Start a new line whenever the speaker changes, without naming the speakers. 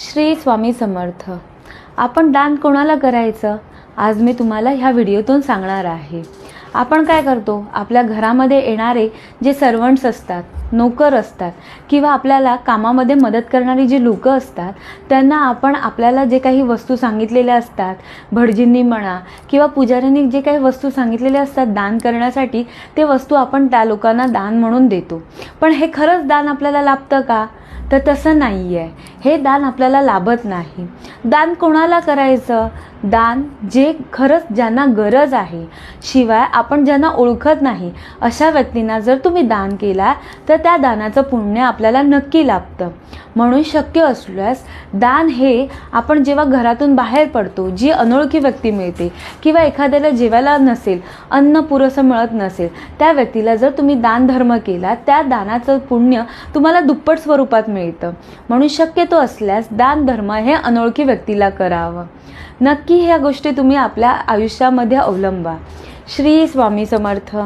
श्री स्वामी समर्थ. आपण दान कोणाला करायचं? आज मी तुम्हाला ह्या व्हिडिओतून सांगणार आहे. आपण काय करतो? आपल्या घरामध्ये येणारे जे सर्वंट्स असतात नोकर असतात किंवा आपल्याला कामामध्ये मदत करणारी जी लोकं असतात त्यांना आपण आपल्याला जे काही वस्तू सांगितलेल्या असतात भटजींनी म्हणा किंवा पुजाऱ्यांनी जे काही वस्तू सांगितलेल्या असतात दान करण्यासाठी ते वस्तू आपण त्या लोकांना दान म्हणून देतो. पण हे खरंच दान आपल्याला लाभतं का? तर तसं नाही आहे हे दान आपल्याला लाभत नाही. दान कोणाला करायचं? दान जे खरंच ज्यांना गरज आहे. शिवाय आपण ज्यांना ओळखत नाही अशा व्यक्तींना जर तुम्ही दान केला तर त्या दानाचं पुण्य आपल्याला नक्की लाभतं. म्हणून शक्य असल्यास दान हे आपण जेव्हा घरातून बाहेर पडतो जी अनोळखी व्यक्ती मिळते किंवा एखाद्याला जेवायला नसेल अन्न पुरसं मिळत नसेल त्या व्यक्तीला जर तुम्ही दानधर्म केला त्या दानाचं पुण्य तुम्हाला दुप्पट स्वरूपात मिळतं. मिळतं. म्हणून शक्यतो असल्यास दानधर्म हे अनोळखी व्यक्तीला करावं. नक्की ह्या गोष्टी तुम्ही आपल्या आयुष्यामध्ये अवलंबा. श्री स्वामी समर्थ.